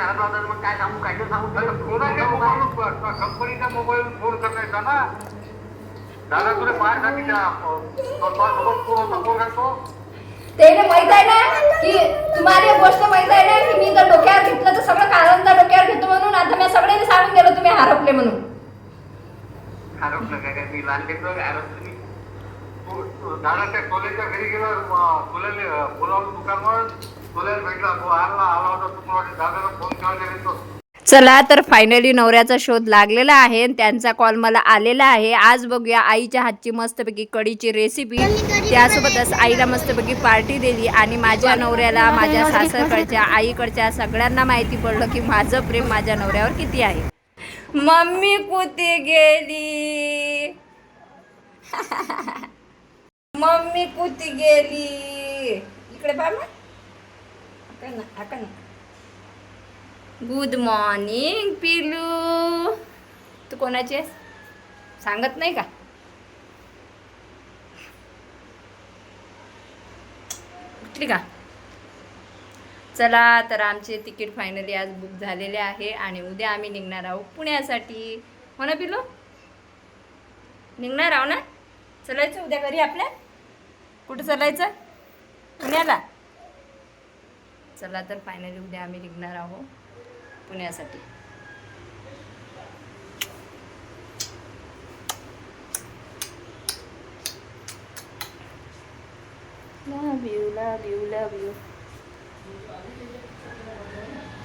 घरात होता मग काय सांगू काय सांगू. कोणाच्या मोबाईल कंपनीच्या मोबाईल फोन करायचा ना. दादा तुला सोबत कोण होता? त्याला माहीत आहे ना की तुम्हाला एक गोष्ट माहीत आहे ना की मी जर डोक्यावर घेतलं तर सगळं कारण जर डोक्यावर घेतो म्हणून आता मी सगळ्यांनी सांगून दिलं तुम्ही हरपले म्हणून. हरवलं काय काय? मी लहान लेकरं हरवलं मी तू दादाच्या कॉलेजच्या घरी गेला बोलावलं दुकानवर? चला तर फायनली नवऱ्याचा शोध लागलेला आहे आणि त्यांचा कॉल मला आलेला आहे. आज बघूया आईच्या हातची मस्तपैकी कढीची रेसिपी त्यासोबतच आईला मस्तपैकी पार्टी दिली आणि माझ्या नवऱ्याला माझ्या सासरकडच्या आईकडच्या सगळ्यांना माहिती पडलं की माझं प्रेम माझ्या नवऱ्यावर किती आहे. मम्मी कुती गेली? मम्मी कुती गेली? इकडे पाहा गुड मॉर्निंग पिलू तू कोणाची आहेस? सांगत नाही का? उठली का? चला तर आमचे तिकीट फायनली आज बुक झालेले आहे आणि उद्या आम्ही निघणार आहोत पुण्यासाठी. हो ना पिलू निघणार आहो ना? चलायचं उद्या घरी आपल्या? कुठं चालायचं? पुण्याला? चला तर फायनली उद्या आम्ही निघणार आहोत पुण्यासाठी. Love you love you love you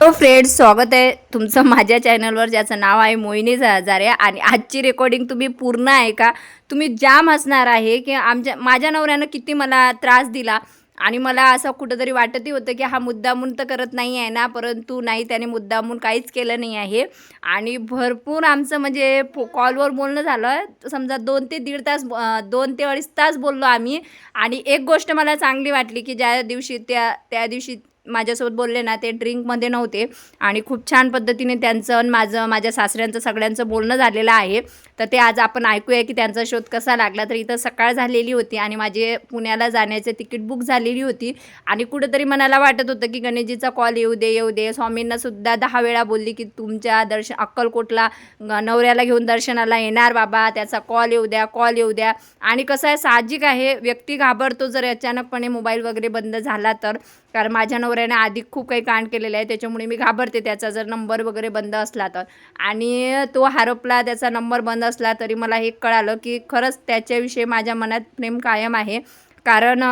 तो फ्रेंड्स स्वागत आहे तुमचं माझ्या चॅनलवर ज्याचं नाव आहे मोहिनी हजारे आणि आजची रेकॉर्डिंग तुम्ही पूर्ण ऐका तुम्ही जाम हसणार आहे की आमच्या माझ्या नवऱ्यानं किती मला त्रास दिला. आणि मला असं कुठंतरी वाटतही होतं की हा मुद्दामून तर करत नाही आहे ना परंतु नाही त्याने मुद्दामून काहीच केलं नाही आहे. आणि भरपूर आमचं म्हणजे फो कॉलवर बोलणं झालं. समजा दोन ते दीड तास दोन ते अडीच तास बोललो आम्ही. आणि एक गोष्ट मला चांगली वाटली की ज्या दिवशी त्या त्या दिवशी माझ्यासोबत बोलले ना ते ड्रिंकमध्ये नव्हते. आणि खूप छान पद्धतीने त्यांचं आणि माझं माझ्या सासऱ्यांचं सगळ्यांचं बोलणं झालेलं आहे. तर ते आज आपण ऐकूया की त्यांचा शोध कसा लागला. तर इथं सकाळ झालेली होती आणि माझे पुण्याला जाण्याचे तिकीट बुक झालेली होती. आणि कुठंतरी मनाला वाटत होतं की गणेशजीचा कॉल येऊ दे येऊ दे. स्वामींना सुद्धा दहा वेळा बोलली की तुमच्या दर्शन अक्कलकोटला नवऱ्याला घेऊन दर्शनाला येणार बाबा. त्याचा कॉल येऊ द्या कॉल येऊ द्या. आणि कसं आहे साहजिक आहे. व्यक्ती घाबरतो जर अचानकपणे मोबाईल वगैरे बंद झाला तर. कारण माझ्या नवऱ्याने आधी खूप काही कांड केलेलं आहे त्याच्यामुळे मी घाबरते त्याचा. जर नंबर वगैरे बंद असला तर. आणि तो हरपला त्याचा नंबर बंद असला तरी मला हे कळालं की खरंच त्याच्याविषयी माझ्या मनात प्रेम कायम आहे. कारण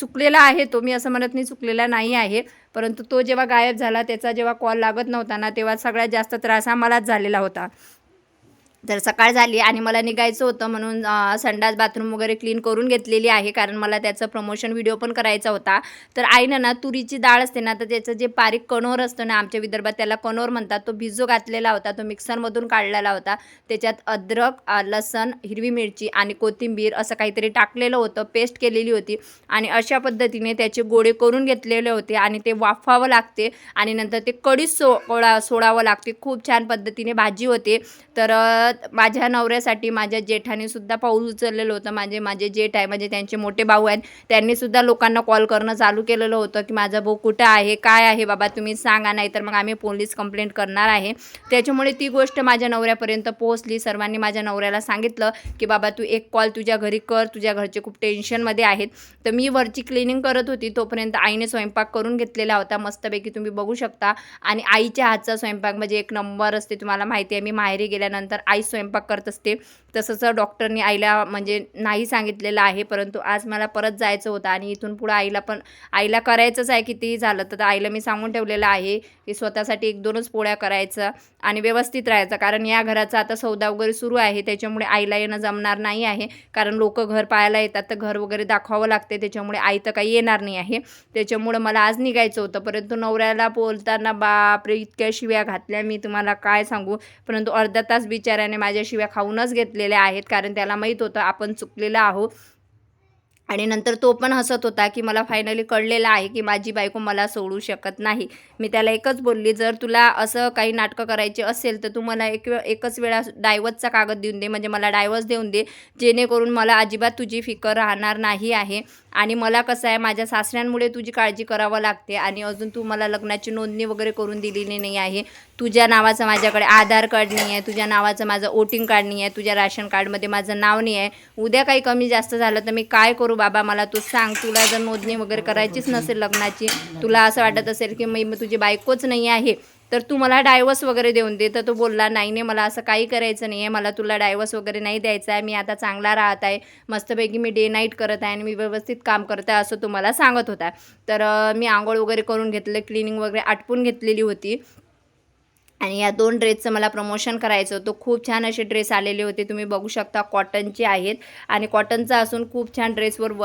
चुकलेला आहे तो. मी असं म्हणत नाही चुकलेला नाही आहे. परंतु तो जेव्हा गायब झाला त्याचा जेव्हा कॉल लागत नव्हता ना तेव्हा सगळ्यात जास्त त्रास हा मलाच झालेला होता. तर सकाळ झाली आणि मला निघायचं होतं म्हणून संडास बाथरूम वगैरे क्लीन करून घेतलेली आहे. कारण मला त्याचं प्रमोशन व्हिडिओ पण करायचा होता. तर आईनं ना तुरीची डाळ असते ना तर त्याचं जे पारीक कणोर असतं ना आमच्या विदर्भात त्याला कणोर म्हणतात. तो भिजू घातलेला होता. तो मिक्सरमधून काढलेला होता. त्याच्यात अद्रक लसण हिरवी मिरची आणि कोथिंबीर असं काहीतरी टाकलेलं होतं. पेस्ट केलेली होती आणि अशा पद्धतीने त्याचे गोळे करून घेतलेले होते आणि ते वाफावं लागते आणि नंतर ते कढी सो सोडावं लागते. खूप छान पद्धतीने भाजी होते. तर माझ्या नवऱ्यासाठी माझ्या जेठाने सुद्धा पाऊल उचललेलं होतं. माझे माझे जेठ आहे म्हणजे त्यांचे मोठे भाऊ आहेत. त्यांनी सुद्धा लोकांना कॉल करणं चालू केलेलं होतं की माझा भाऊ कुठं आहे काय आहे बाबा तुम्ही सांगा नाही तर मग आम्ही पोलीस कंप्लेंट करणार आहे. त्याच्यामुळे ती गोष्ट माझ्या नवऱ्यापर्यंत पोहोचली. सर्वांनी माझ्या नवऱ्याला सांगितलं की बाबा तू एक कॉल तुझ्या घरी कर तुझ्या घरचे खूप टेन्शनमध्ये आहेत. तर मी वरची क्लिनिंग करत होती. तोपर्यंत आईने स्वयंपाक करून घेतलेला होता. मस्तपैकी तुम्ही बघू शकता. आणि आईच्या हातचा स्वयंपाक म्हणजे एक नंबर असते तुम्हाला माहिती आहे. मी माहेरी गेल्यानंतर आई स्वयंपाक करत असते. तसंच डॉक्टरनी आईला म्हणजे नाही सांगितलेलं आहे परंतु आज मला परत जायचं होतं आणि इथून पुढं आईला पण आईला करायचंच आहे कितीही झालं तर आईला मी सांगून ठेवलेलं आहे की स्वतःसाठी एक दोनच पोळ्या करायचं आणि व्यवस्थित राहायचं. कारण या घराचा आता सौदा वगैरे सुरू आहे त्याच्यामुळे आईला येणं जमणार नाही आहे. कारण लोक घर पाहायला येतात तर घर वगैरे दाखवावं लागते त्याच्यामुळे आई तर काही येणार नाही आहे. त्याच्यामुळं मला आज निघायचं होतं परंतु नवऱ्याला बोलताना बापरे इतक्या शिव्या घातल्या मी तुम्हाला काय सांगू? परंतु अर्धा तास बिचाऱ्याने माझ्या शिव्या खाऊनच घेतलेल्या आहेत कारण त्याला माहीत होतं आपण चुकलेलं आहोत. आणि नंतर तो पण हसत होता की मला फायनली कळलेलं आहे की माझी बायको मला सोडू शकत नाही. मी त्याला एकच बोलली जर तुला असं काही नाटकं करायचे असेल तर तू मला एक वेळ एकच वेळा डायव्हर्सचा कागद देऊन दे. म्हणजे मला डायव्हर्स देऊन दे. जेणेकरून मला अजिबात तुझी फिकर राहणार नाही आहे. आणि मला कसं आहे माझ्या सासऱ्यांमुळे तुझी काळजी करावं लागते आणि अजून तू मला लग्नाची नोंदणी वगैरे करून दिलेली नाही आहे. तुझ्या नावाचं माझ्याकडे आधार कार्ड नाही आहे तुझ्या नावाचं माझं वोटिंग कार्ड नाही आहे तुझ्या राशन कार्डमध्ये माझं नाव नाही आहे. उद्या काही कमी जास्त झालं तर मी काय करू बाबा? मला तू सांग तुला जर नोंदणी वगैरे करायचीच नसेल लग्नाची तुला असं वाटत असेल की मी मी तुझी बायकोच नाही आहे. तर तू मला डायव्हर्स वगैरे देऊन दे. तर तो बोलला नाही नाही मला असं काही करायचं नाही आहे मला तुला डायव्हर्स वगैरे नाही द्यायचा आहे. मी आता चांगला राहत आहे. मस्तपैकी मी डे नाईट करत आहे आणि मी व्यवस्थित काम करत आहे असं तो मला सांगत होता. तर मी आंघोळ वगैरे करून घेतलं क्लिनिंग वगैरे आटपून घेतलेली होती. आणि या दोन ड्रेसचं मला प्रमोशन करायचं होतं. खूप छान असे ड्रेस आलेले होते. तुम्ही बघू शकता कॉटनचे आहेत. आणि कॉटनचा असून खूप छान ड्रेसवर व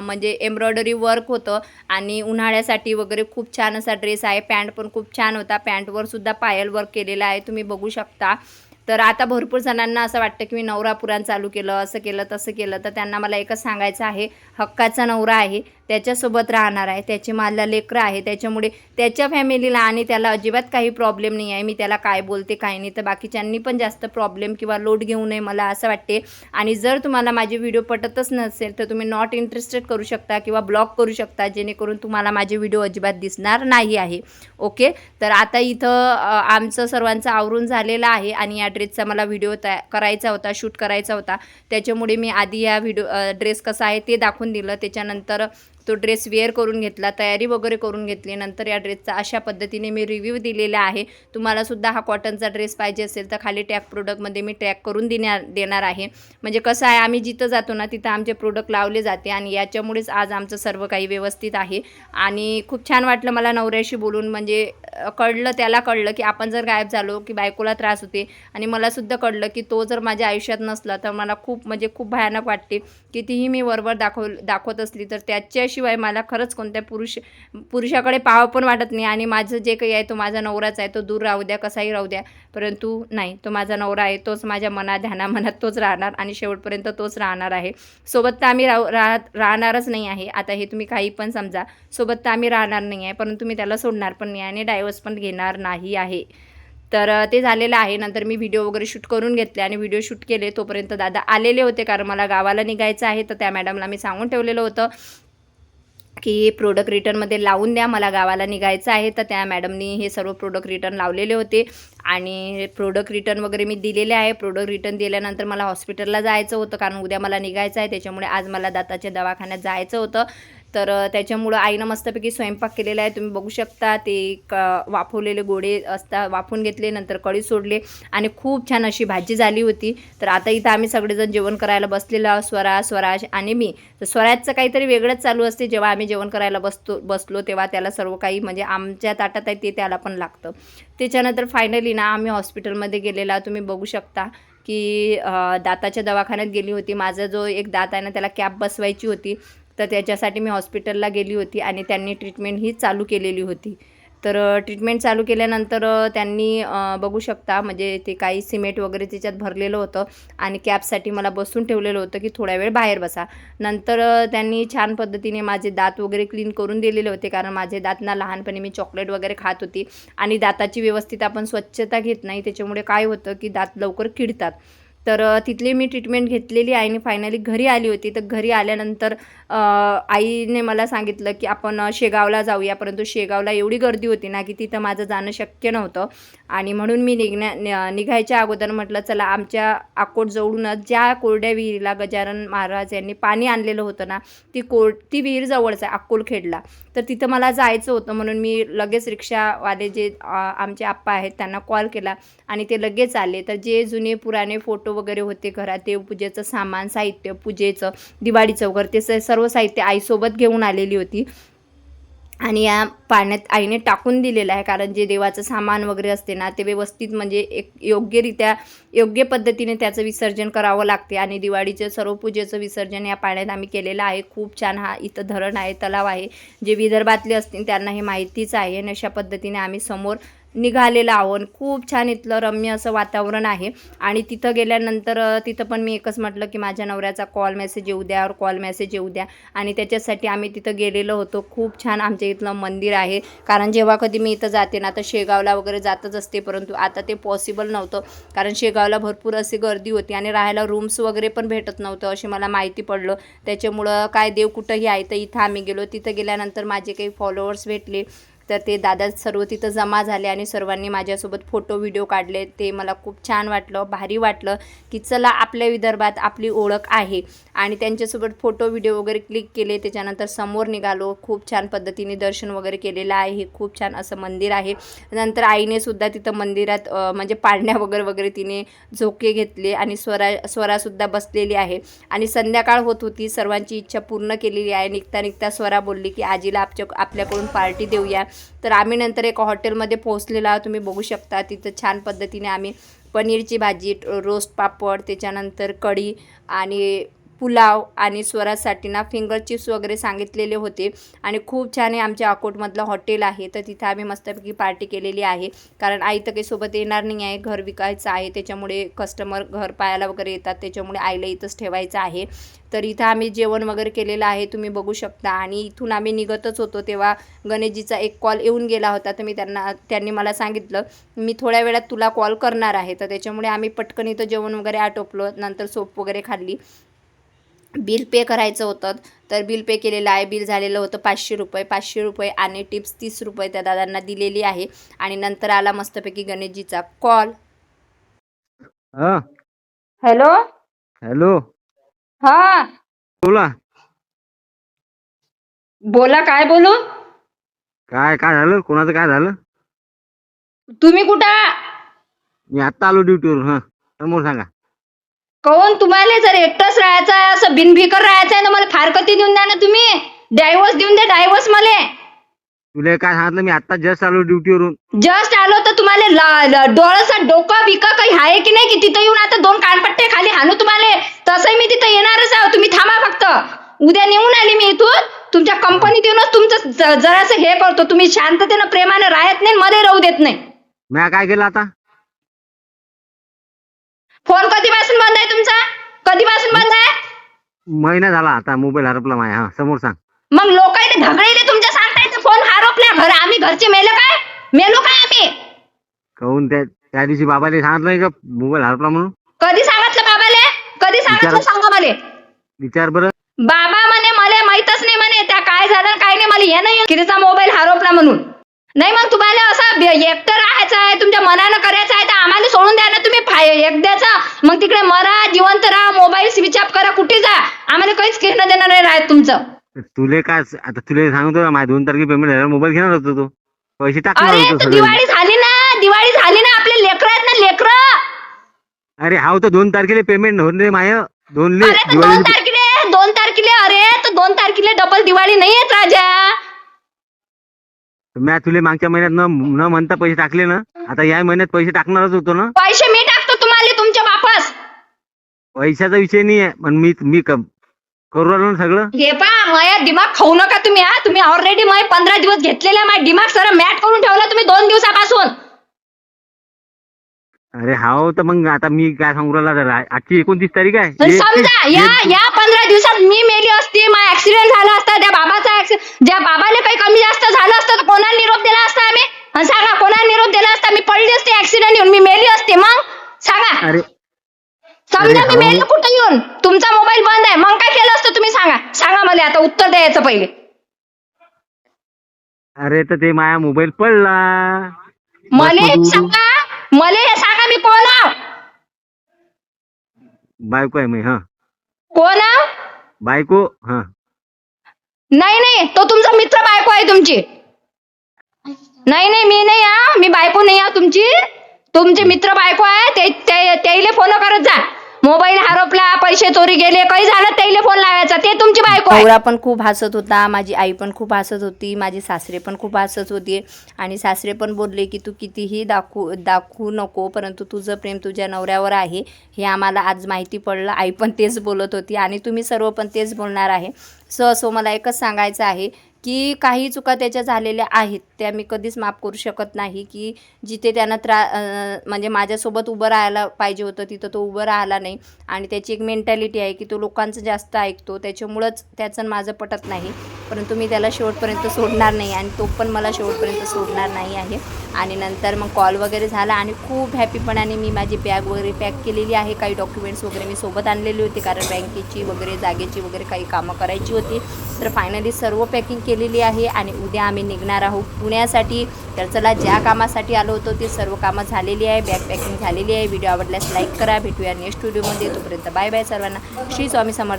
म्हणजे एम्ब्रॉयडरी वर्क होतं. आणि उन्हाळ्यासाठी वगैरे खूप छान असा ड्रेस आहे. पॅन्ट पण खूप छान होता. पॅन्टवर सुद्धा पायल वर्क केलेला आहे. तुम्ही बघू शकता. तर आता भरपूर जणांना असं वाटतं की मी नवरा पुराण चालू केलं असं केलं तसं केलं. तर त्यांना मला एकच सांगायचं आहे. हक्काचा नवरा आहे. त्याच्यासोबत राहणार आहे. त्याची मला लेकरं आहे. त्याच्यामुळे त्याच्या फॅमिलीला आणि त्याला अजिबात काही प्रॉब्लेम नाही आहे. मी त्याला काय बोलते काय नाही. तर बाकीच्यांनी पण जास्त प्रॉब्लेम किंवा लोड घेऊ नये मला असं वाटते. आणि जर तुम्हाला माझे व्हिडिओ पटतच नसेल तर तुम्ही नॉट इंटरेस्टेड करू शकता किंवा ब्लॉक करू शकता. जेणेकरून तुम्हाला माझे व्हिडिओ अजिबात दिसणार नाही आहे. ओके तर आता इथं आमचं सर्वांचं आवरून झालेलं आहे आणि या ड्रेसचा मला व्हिडिओ तया करायचा होता शूट करायचा होता. त्याच्यामुळे मी आधी या व्हिडिओ ड्रेस कसा आहे ते दाखवून दिलं. त्याच्यानंतर तो ड्रेस वेअर करून घेतला तयारी वगैरे करून घेतली नंतर या ड्रेसचा अशा पद्धतीने मी रिव्ह्यू दिलेला आहे. तुम्हालासुद्धा हा कॉटनचा ड्रेस पाहिजे असेल तर खाली टॅग प्रोडक्टमध्ये मी टॅग करून देणार देणार आहे. म्हणजे कसं आहे आम्ही जिथं जातो ना तिथं आमचे प्रोडक्ट लावले जाते आणि याच्यामुळेच आज आमचं सर्व काही व्यवस्थित आहे. आणि खूप छान वाटलं मला नवऱ्याशी बोलून. म्हणजे कळलं त्याला कळलं की आपण जर गायब झालो की बायकोला त्रास होते. आणि मलासुद्धा कळलं की तो जर माझ्या आयुष्यात नसला तर मला खूप म्हणजे खूप भयानक वाटते. कितीही मी वरवर दाखव दाखवत असली तर त्याच्याशिवाय मला खरंच कोणत्या पुरुष पुरुषाकडे पाहावं पण वाटत नाही. आणि माझं जे काही आहे तो माझा नवराच आहे. तो दूर राहू द्या कसाही राहू द्या. परंतु नाही तो माझा नवरा आहे. तोच माझ्या मनात ध्यानामनात तोच राहणार आणि शेवटपर्यंत तोच राहणार आहे. सोबत तर आम्ही राहू राहत राहणारच नाही आहे. आता हे तुम्ही काही पण समजा. सोबत तर आम्ही राहणार नाही आहे. परंतु मी त्याला सोडणार पण नाही आणि डायव्हर्स पण घेणार नाही आहे. तर ते झालेलं आहे. नंतर मी व्हिडिओ वगैरे शूट करून घेतले आणि व्हिडिओ शूट केले. तोपर्यंत दादा आलेले होते कारण मला गावाला निघायचं आहे. तर त्या मॅडमला मी सांगून ठेवलेलं होतं की प्रोडक्ट रिटर्नमध्ये लावून द्या. मला गावाला निघायचं आहे. तर त्या मॅडमनी हे सर्व प्रोडक्ट रिटर्न लावलेले होते. आणि प्रोडक्ट रिटर्न वगैरे मी दिलेले आहे. प्रोडक्ट रिटर्न दिल्यानंतर मला हॉस्पिटलला जायचं होतं कारण उद्या मला निघायचं आहे. त्याच्यामुळे आज मला दाताच्या दवाखान्यात जायचं होतं. तर त्याच्यामुळं आईनं मस्तपैकी स्वयंपाक केलेला आहे. तुम्ही बघू शकता ते क वाफवलेले गोडे असता वाफून घेतले नंतर कढी सोडले आणि खूप छान अशी भाजी झाली होती. तर आता इथं आम्ही सगळेजण जेवण करायला बसलेलो आहोत. स्वरा स्वराज आणि मी. तर स्वराजचं काहीतरी वेगळंच चालू असते. जेव्हा आम्ही जेवण करायला बसतो बसलो तेव्हा त्याला सर्व काही म्हणजे आमच्या ताटात आहे ते त्याला पण लागतं. त्याच्यानंतर फायनली ना आम्ही हॉस्पिटलमध्ये गेलेला तुम्ही बघू शकता की दाताच्या दवाखान्यात गेली होती. माझा जो एक दात आहे ना त्याला कॅप बसवायची होती. तर त्याच्यासाठी मी हॉस्पिटलला गेली होती आणि त्यांनी ट्रीटमेंट ही चालू केलेली होती. तर ट्रीटमेंट चालू केल्यानंतर त्यांनी बघू शकता म्हणजे ते काही सिमेंट वगैरे त्याच्यात भरलेलं होतं आणि कॅबसाठी मला बसून ठेवलेलं होतं की थोड्या वेळ बाहेर बसा. नंतर त्यांनी छान पद्धतीने माझे दात वगैरे क्लीन करून दिलेले होते कारण माझे दात ना लहानपणी मी चॉकलेट वगैरे खात होती आणि दाताची व्यवस्थित आपण स्वच्छता घेत नाही त्याच्यामुळे काय होतं की दात लवकर किडतात. तर तिथली मी ट्रीटमेंट घेतलेली आईने फायनली घरी आली होती. तर घरी आल्यानंतर आईने मला सांगितलं की आपण शेगावला जाऊया. परंतु शेगावला एवढी गर्दी होती ना की तिथं माझं जाणं शक्य नव्हतं. आणि म्हणून मी निघण्या निघायच्या अगोदर म्हटलं चला आमच्या अकोट जवळूनच ज्या कोरड्या विहिरीला गजानन महाराज यांनी पाणी आणलेलं होतं ना ती कोर ती विहीर जवळच आहे अक्कोलखेडला तर तिथं मला जायचं होतं. म्हणून मी लगेच रिक्षावाले जे आमचे आप्पा आहेत त्यांना कॉल केला. आणि ते लगेच आले. तर जे जुने पुराणे फोटो वगैरे होते घरात देवपूजेचं सामान साहित्य पूजेचं दिवाळीचं वगैरे ते स- सर्व साहित्य आईसोबत घेऊन आलेली होती. आणि या पाण्यात आईने टाकून दिलेलं आहे कारण जे देवाचं सामान वगैरे असते ना ते व्यवस्थित म्हणजे एक योग्यरित्या योग्य पद्धतीने त्याचं विसर्जन करावं लागते. आणि दिवाळीचं सर्व पूजेचं विसर्जन या पाण्यात आम्ही केलेलं आहे. खूप छान हा इथं धरण आहे तलाव आहे. जे विदर्भातले असतील त्यांना हे माहितीच आहे आणि अशा पद्धतीने आम्ही समोर निघालेलं आहोत खूप छान इथलं रम्य असं वातावरण आहे. आणि तिथं गेल्यानंतर तिथं पण मी एकच म्हटलं की माझ्या नवऱ्याचा कॉल मेसेज येऊ द्या और कॉल मेसेज येऊ द्या. आणि त्याच्यासाठी आम्ही तिथं गेलेलो होतो. खूप छान आमच्या इथलं मंदिर आहे. कारण जेव्हा कधी मी इथं जाते ना तर शेगावला वगैरे जातच असते. परंतु आता ते पॉसिबल नव्हतं. कारण शेगावला भरपूर अशी गर्दी होती आणि राहायला रूम्स वगैरे पण भेटत नव्हतं अशी मला माहिती पडलं. त्याच्यामुळं काय देव कुठंही आहे तर इथं आम्ही गेलो. तिथं गेल्यानंतर माझे काही फॉलोअर्स भेटले. तर ते दादा सर्व तिथं जमा झाले आणि सर्वांनी माझ्यासोबत फोटो व्हिडिओ काढले. ते मला खूप छान वाटलं भारी वाटलं की चला आपल्या विदर्भात आपली ओळख आहे. आणि त्यांच्यासोबत फोटो व्हिडिओ वगैरे क्लिक केले. त्याच्यानंतर समोर निघालो. खूप छान पद्धतीने दर्शन वगैरे केलेलं आहे. हे खूप छान असं मंदिर आहे. नंतर आईने सुद्धा तिथं मंदिरात म्हणजे पाळण्या वगैरे वगैरे तिने झोके घेतले आणि स्वरा स्वरासुद्धा बसलेली आहे. आणि संध्याकाळ होत होती. सर्वांची इच्छा पूर्ण केलेली आहे. निघता निघता स्वरा बोलली की आजीला आपच्या आपल्याकडून पार्टी देऊया. तर आम्ही नंतर एका हॉटेलमध्ये पोहोचलेला तुम्ही बघू शकता तिथं छान पद्धतीने आम्ही पनीरची भाजी रोस्ट पापड त्याच्यानंतर कढी आणि पुलाव आणि स्वरासाठी ना फिंगर चिप्स वगैरे सांगितलेले होते. आणि खूप छान आहे आमच्या अकोटमधलं हॉटेल आहे. तर तिथं आम्ही मस्तपैकी पार्टी केलेली आहे. कारण आई तर काही सोबत येणार नाही आहे. घर विकायचं आहे. त्याच्यामुळे कस्टमर घर पाहायला वगैरे येतात. त्याच्यामुळे आईला इथंच ठेवायचं आहे. तर इथं आम्ही जेवण वगैरे केलेलं आहे. तुम्ही बघू शकता. आणि इथून आम्ही निघतच होतो. तेव्हा गणेशजीचा एक कॉल येऊन गेला होता. तर मी त्यांना त्यांनी मला सांगितलं मी थोड्या वेळात तुला कॉल करणार आहे. तर त्याच्यामुळे आम्ही पटकन इथं जेवण वगैरे आटोपलो. नंतर सोप वगैरे खाल्ली. बिल पे करायचं होतं. तर बिल पे केलेलं आहे. बिल झालेलं होतं पाचशे रुपये. पाचशे रुपये आणि टिप्स तीस रुपये त्या दादांना दिलेली आहे. आणि नंतर आला मस्तपैकी गणेशजीचा कॉल हा. हॅलो? हॅलो? हा. बोला. बोला काय बोलू? काय काय झालं? कोणाचं काय झालं? तुम्ही कुठं? मी आत्ता आलो ड्युटीवरून हा. समोर सांगा. कोण तुम्हाला जर एकटंच राहायचं आहे असं बिनभिकर राहायचं आहे तर मला फारकती देऊन द्या ना तुम्ही? डायव्हर्स देऊन द्या डायव्हर्स मला. तुला काय सांगितलं? मी आत्ता जस्ट आलो ड्युटीवरून. जस्ट आलो तर तुम्हाला डोळ्याचं डोकं बिकं काही आहे की नाही की तिथं येऊन आता दोन कानपट्टे खाली हाणू तुम्हाला? तसंही मी तिथं येणारच आहे तुम्ही थांबा फक्त. उद्या नेऊन आली मी इथून तुमच्या कंपनीत येऊनच तुमचं जरासं हे करतो. तुम्ही शांततेनं प्रेमाने राहत नाही मध्ये राहू देत नाही. मी काय केलं आता? फोन कधीपासून बंद आहे तुमचा? कधीपासून बंद आहे? महिना झाला आता मोबाईल हरपला माझ्या हा समोर सांग. मग लोकांनी धगडीने तुमच्या सांगतायचं फोन हरपल्या घर. आम्ही घरचे मेलो काय? मेलो काय आम्ही? कहून त्या त्या दिवशी बाबाला सांगितलं नाही का मोबाईल हरपला म्हणून? कधी सांगितलं बाबाले? कधी सांगितलं विचार- सांगा मला? विचार बरं. बाबा म्हणे मला माहीतच नाही म्हणे त्या काय झालं काय नाही मला हे नाही की तिचा मोबाईल हरवला म्हणून? नाही मग तुम्हाला असं एकटं राहायचं आहे तुमच्या मनानं करायचं आहे तर आम्हाला सोडून द्या ना तुम्ही. फाय एकद्याचा मग तिकडे मरा जिवंत राहा मोबाईल स्विच ऑफ करा कुठे जा. आम्हाला काहीच घेणं देणं नाही राहत तुमचं. तुले काय आता तुला सांगतो माझ्या दोन तारखे पेमेंट झाल्यावर मोबाईल घेणार होतो तो. पैसे टाकणार अरे होतो तर सगळे. दिवाळी झाली ना दिवाळी झाली ना आपले लेकरं आहेत ना लेकरं. अरे हा तर दोन तारखेला पेमेंट होऊन रे माय. दोन ले अरे तर दोन दिवाळी तारखेला दोन तारखेला अरे तर दोन तारखेला डबल दिवाळी नाही येत राजा. मी तुले मागच्या महिन्यात न न म्हणता पैसे टाकले ना आता या महिन्यात पैसे टाकणारच होतो ना. पैसे मी टाकतो तुम्हाला तुमच्या वापस. पैशाचा विषय नाही आहे पण मी मी क- करू राहिलो ना सगळं. हे पा माया दिमाग खाऊ नका तुम्ही हा. तुम्ही ऑलरेडी माय पंधरा दिवस घेतलेला माय दिमाग सर मॅट करून ठेवला तुम्ही दोन दिवसापासून. अरे हाव तर मग आता मी काय सांगू राहिला आ- आजची एकोणतीस तारीख आहे. हे- समजा हे- या या पंधरा दिवसात मी मेली असती माय ऍक्सिडेंट झाला असता त्या बाबाचा accident- ज्या बाबाला काही कमी जास्त झालं असतं तर कोणाला निरोप दिला असता आम्ही? आणि सांगा कोणाला निरोप दिला असता? मी पडली असते ऍक्सिडेंट येऊन मी मेली असते मग? सांगा. अरे समजा अरे मी हो. मेली कुठं येऊन? तुमचा मोबाईल बंद आहे. मग काय केलं असतं तुम्ही सांगा. सांगा मला आता उत्तर द्यायचं पहिले. अरे तर ते माया मोबाईल पडला. मला बस एक मग. सांगा. मला हे सांगा मी कोण आहो बायको आहे मी हा. कोण? बायको? हा. नाही नाही तो तुमचा मित्र बायको आहे तुमची. नाही नाही मी नाही हा. मी बायको नाही हा तुमची. तुमचे मित्र बायको आहे ते ते- त्याइले फोन करत जा. मोबाईल हरपला पैसे चोरी गेले काही झालं त्याइले फोन लावायचा ते तुमची बायको आहे. नवरा पण खूप हसत होता माझी आई पण खूप हसत होती माझी सासरे पण खूप हसत होते. आणि सासरे पण बोलले की तू कितीही दाखवू दाखवू नको परंतु तुझं प्रेम तुझ्या नवऱ्यावर आहे हे आम्हाला आज माहिती पडलं आई पण तेच बोलत होती आणि तुम्ही सर्व पण तेच बोलणार आहे. सो असो मला एकच सांगायचं आहे की काही चुका त्याच्या झालेल्या आहेत त्या मी कधीच माफ करू शकत नाही की जिथे त्यानं त्रा म्हणजे माझ्यासोबत उभं राहायला पाहिजे होतं तिथं तो उभं राहिला नाही. आणि त्याची एक मेंटॅलिटी आहे की तो लोकांचं जास्त ऐकतो त्याच्यामुळंच त्याचं माझं पटत नाही. परंतु मी त्याला शेवटपर्यंत सोडणार नाही आणि तो पण मला शेवटपर्यंत सोडणार नाही आहे. आणि नंतर मग कॉल वगैरे झाला आणि खूप हॅपीपणाने मी माझी बॅग वगैरे पॅक केलेली आहे. काही डॉक्युमेंट्स वगैरे मी सोबत आणलेली होती कारण बँकेची वगैरे जागेची वगैरे काही कामं करायची होती. तर फायनली सर्व पॅकिंग केलेली आहे आणि उद्या आम्ही निघणार आहोत पुण्यासाठी. तर चला ज्या कामासाठी आलो होतो ते सर्व कामं झालेली आहे. बॅग पॅकिंग झालेली आहे. व्हिडिओ आवडल्यास लाईक करा. भेटूया नेक्स्ट व्हिडिओमध्ये तोपर्यंत बाय बाय सर्वांना. श्री स्वामी समर्थ.